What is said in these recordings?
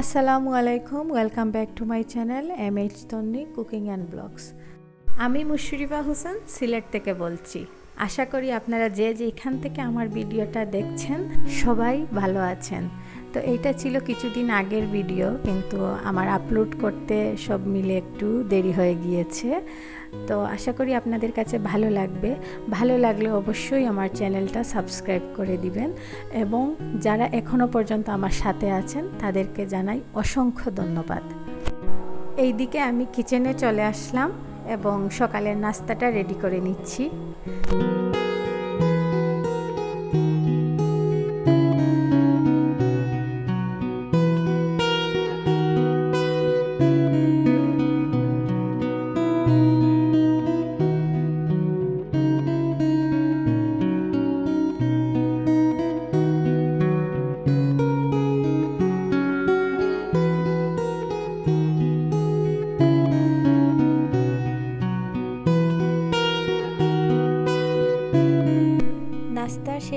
আসসালামু আলাইকুম welcome back to my channel M H Tonni cooking and blogs আমি মুশরিফা হোসেন, সিলেট থেকে বলছি। আশা করি আপনারা যে যেখান থেকে আমার ভিডিওটা দেখছেন, সবাই ভালো আছেন। তো এইটা ছিল কিছুদিন আগের ভিডিও কিন্তু আমার আপলোড করতে সব মিলে একটু দেরি হয়ে গিয়েছে। তো আশা করি আপনাদের কাছে ভালো লাগবে। ভালো লাগলে অবশ্যই আমার চ্যানেলটা সাবস্ক্রাইব করে দিবেন এবং যারা এখনও পর্যন্ত আমার সাথে আছেন, তাদেরকে জানাই অসংখ্য ধন্যবাদ। এইদিকে আমি কিচেনে চলে আসলাম এবং সকালের নাস্তাটা রেডি করে নিচ্ছি।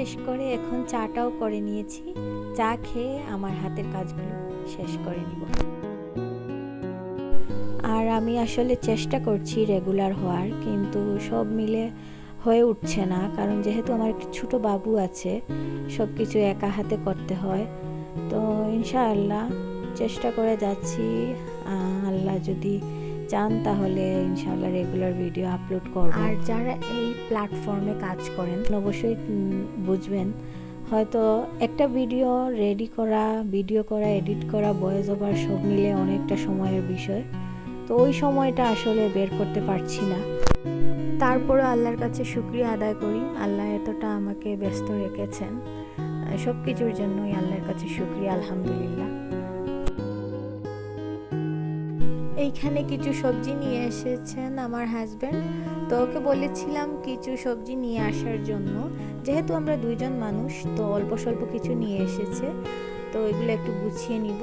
শেষ করে এখন চাটাও করে নিয়েছি। চা খেয়ে আমার হাতের কাজগুলো শেষ করে নিব। আর আমি আসলে চেষ্টা করছি রেগুলার হওয়ার, কিন্তু সব মিলে হয়ে উঠছে না, কারণ যেহেতু আমার একটি ছোট বাবু আছে সব কিছু একা হাতে করতে হয়। তো ইনশাআল্লাহ চেষ্টা করে যাচ্ছি। আল্লাহ যদি চান তাহলে ইনশাআল্লাহ রেগুলার ভিডিও আপলোড করব। আর যারা এই প্ল্যাটফর্মে কাজ করেন অবশ্যই বুঝবেন। হয়তো একটা ভিডিও রেডি করা ভিডিও করা এডিট করা ভয়েস ওভার সব মিলে অনেকটা সময়ের বিষয়। তো ওই সময়টা আসলে বের করতে পারছি না। তারপরও আল্লাহর কাছে শুক্রিয়া আদায় করি। আল্লাহ এতটা আমাকে ব্যস্ত রেখেছেন। সব কিছুর জন্যই আল্লাহর কাছে শুক্রিয়া আলহামদুলিল্লাহ। এইখানে কিছু সবজি নিয়ে এসেছেন আমার হাজব্যান্ড তো ওকে বলেছিলাম কিছু সবজি নিয়ে আসার জন্য। যেহেতু আমরা দুইজন মানুষ, তো অল্প স্বল্প কিছু নিয়ে এসেছে। তো এগুলো একটু গুছিয়ে নিব।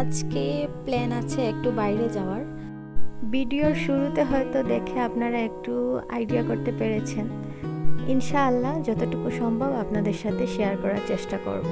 আজকে প্ল্যান আছে একটু বাইরে যাওয়ার। ভিডিওর শুরুতে হয়তো দেখে আপনারা একটু আইডিয়া করতে পেরেছেন। ইনশাআল্লাহ যতটুকু সম্ভব আপনাদের সাথে শেয়ার করার চেষ্টা করব।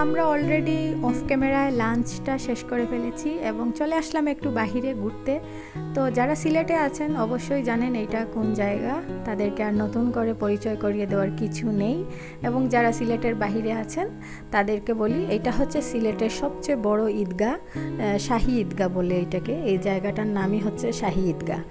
আমরা অলরেডি অফ ক্যামেরায় লাঞ্চটা শেষ করে ফেলেছি এবং চলে আসলাম একটু বাহিরে ঘুরতে। তো যারা সিলেটে আছেন, অবশ্যই জানেন এইটা কোন জায়গা। তাদেরকে আর নতুন করে পরিচয় করিয়ে দেওয়ার কিছু নেই। এবং যারা সিলেটের বাহিরে আছেন, তাদেরকে বলি এটা হচ্ছে সিলেটের সবচেয়ে বড় ঈদগাহ শাহী ঈদগাহ বলে এটাকে। এই জায়গাটার নামই হচ্ছে শাহী ঈদগাহ।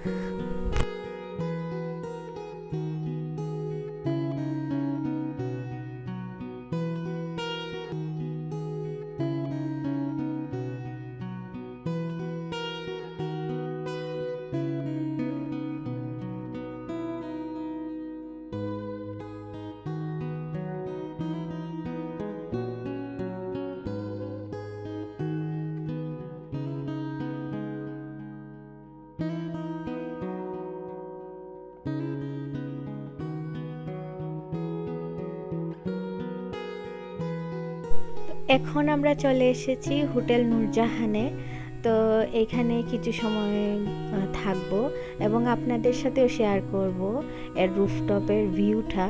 এখন আমরা চলে এসেছি হোটেল নূরজাহানে। তো এখানে কিছু সময় থাকব এবং আপনাদের সাথেও শেয়ার করব। এর রুফটপের ভিউটা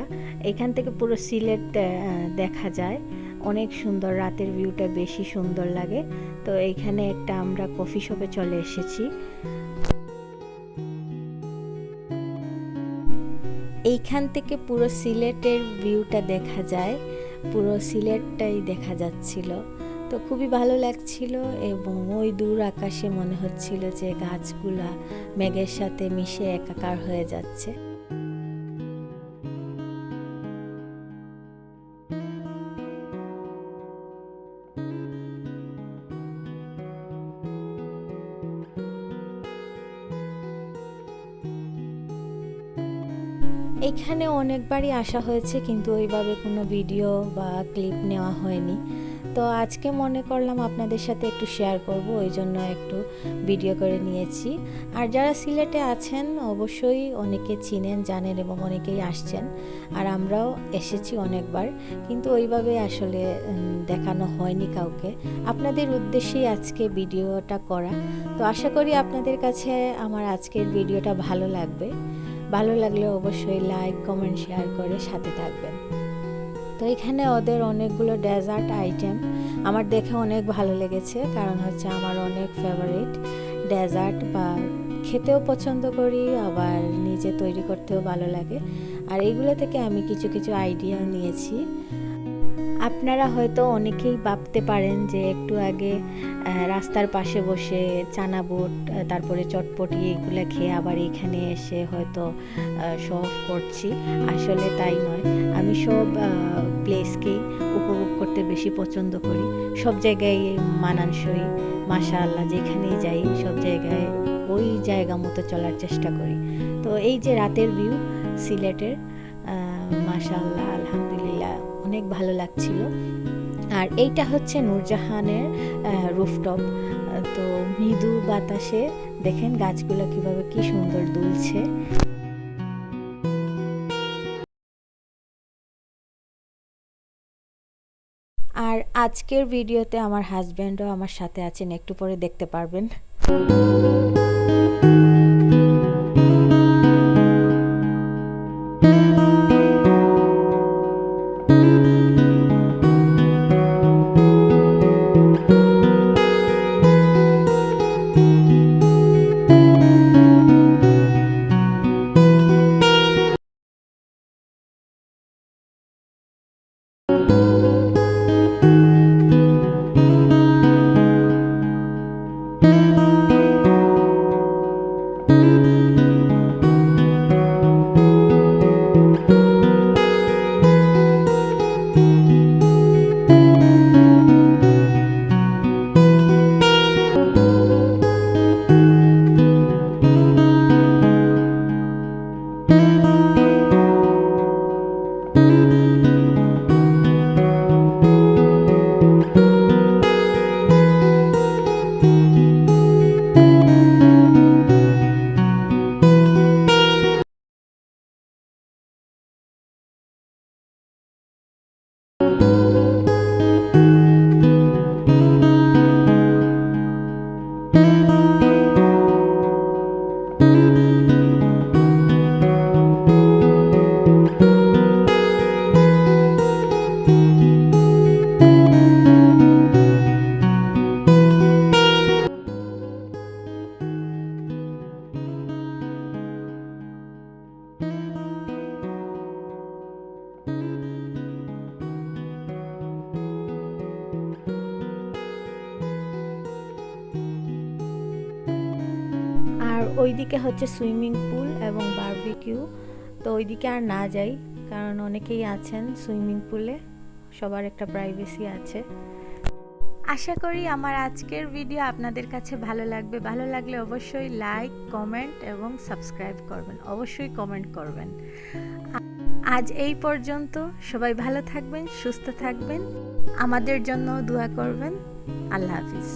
এখান থেকে পুরো সিলেট দেখা যায়। অনেক সুন্দর, রাতের ভিউটা বেশি সুন্দর লাগে। তো এইখানে একটা আমরা কফি শপে চলে এসেছি। এইখান থেকে পুরো সিলেটের ভিউটা দেখা যায়। পুরো সিলেটটাই দেখা যাচ্ছিল। তো খুবই ভালো লাগছিল এবং ওই দূর আকাশে মনে হচ্ছিল যে গাছগুলা মেঘের সাথে মিশে একাকার হয়ে যাচ্ছে। এখানে অনেকবারই আসা হয়েছে, কিন্তু ওইভাবে কোনো ভিডিও বা ক্লিপ নেওয়া হয়নি। তো আজকে মনে করলাম আপনাদের সাথে একটু শেয়ার করব, ওই জন্য একটু ভিডিও করে নিয়েছি। আর যারা সিলেটে আছেন, অবশ্যই অনেকে চিনেন, জানেন এবং অনেকেই আসছেন। আর আমরাও এসেছি অনেকবার, কিন্তু ওইভাবে আসলে দেখানো হয়নি কাউকে। আপনাদের উদ্দেশ্যেই আজকে ভিডিওটা করা। তো আশা করি আপনাদের কাছে আমার আজকের ভিডিওটা ভালো লাগবে। ভালো লাগলে অবশ্যই লাইক কমেন্ট শেয়ার করে সাথে থাকবেন। তো এখানে ওদের অনেকগুলো ডেজার্ট আইটেম আমার দেখে অনেক ভালো লেগেছে, কারণ হচ্ছে আমার অনেক ফেভারিট ডেজার্ট বা খেতেও পছন্দ করি, আবার নিজে তৈরি করতেও ভালো লাগে। আর এইগুলো থেকে আমি কিছু কিছু আইডিয়া নিয়েছি। আপনারা হয়তো অনেকেই ভাবতে পারেন যে একটু আগে রাস্তার পাশে বসে চানা বুট তারপরে চটপটি এগুলো খেয়ে আবার এখানে এসে হয়তো অফ করছি। আসলে তাই নয়। আমি সব প্লেসকেই উপভোগ করতে বেশি পছন্দ করি। সব জায়গায় মানানসই মাশা আল্লাহ যেখানেই যাই, সব জায়গায় ওই জায়গা মতো চলার চেষ্টা করি। তো এই যে রাতের ভিউ সিলেটের মাশা আল্লাহ আলহামদুলিল্লাহ। অনেক ভালো লাগছিল। আর এইটা হচ্ছে নূরজাহানের রুফটপ। তো মৃদু বাতাসে দেখেন গাছগুলো কীভাবে কি সুন্দর দুলছে। আর আজকের ভিডিওতে আমার হাজব্যান্ডও আমার সাথে আছেন, একটু পরে দেখতে পারবেন। আর ওইদিকে হচ্ছে সুইমিং পুল এবং বারবিকিউ। তো ওইদিকে আর না যাই, কারণ অনেকেই আছেন সুইমিং পুলে, সবার একটা প্রাইভেসি আছে। আশা করি আমার আজকের ভিডিও আপনাদের কাছে ভালো লাগবে। ভালো লাগলে অবশ্যই লাইক, কমেন্ট এবং সাবস্ক্রাইব করবেন। অবশ্যই কমেন্ট করবেন। আজ এই পর্যন্ত সবাই ভালো থাকবেন, সুস্থ থাকবেন। আমাদের জন্য দোয়া করবেন। আল্লাহ হাফিজ।